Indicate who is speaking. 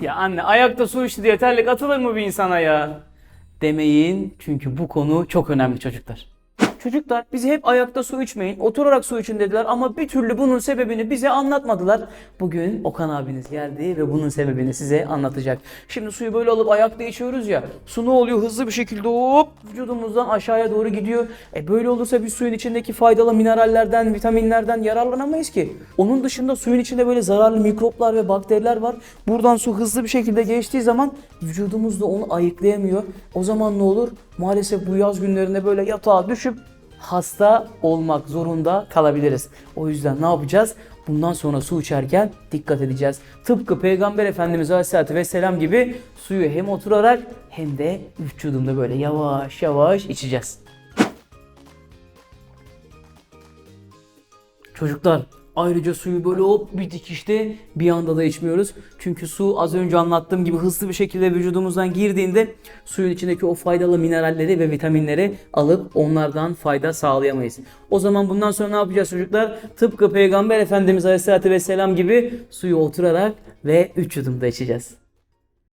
Speaker 1: Ya anne ayakta su içti diye terlik atılır mı bir insana ya? Demeyin çünkü bu konu çok önemli çocuklar. Çocuklar bize hep ayakta su içmeyin, oturarak su için dediler ama bir türlü bunun sebebini bize anlatmadılar. Bugün Okan abiniz geldi ve bunun sebebini size anlatacak. Şimdi suyu böyle alıp ayakta içiyoruz ya. Su ne oluyor? Hızlı bir şekilde hop vücudumuzdan aşağıya doğru gidiyor. E böyle olursa biz suyun içindeki faydalı minerallerden, vitaminlerden yararlanamayız ki. Onun dışında suyun içinde böyle zararlı mikroplar ve bakteriler var. Buradan su hızlı bir şekilde geçtiği zaman vücudumuz da onu ayıklayamıyor. O zaman ne olur? Maalesef bu yaz günlerinde böyle yatağa düşüp hasta olmak zorunda kalabiliriz. O yüzden ne yapacağız? Bundan sonra su içerken dikkat edeceğiz. Tıpkı Peygamber Efendimiz Aleyhisselatü Vesselam gibi suyu hem oturarak hem de vücudumda böyle yavaş yavaş içeceğiz. Çocuklar ayrıca suyu böyle hop bir dikişte bir anda da içmiyoruz. Çünkü su az önce anlattığım gibi hızlı bir şekilde vücudumuzdan girdiğinde suyun içindeki o faydalı mineralleri ve vitaminleri alıp onlardan fayda sağlayamayız. O zaman bundan sonra ne yapacağız çocuklar? Tıpkı Peygamber Efendimiz Aleyhisselatü Vesselam gibi suyu oturarak ve üç yudumda içeceğiz.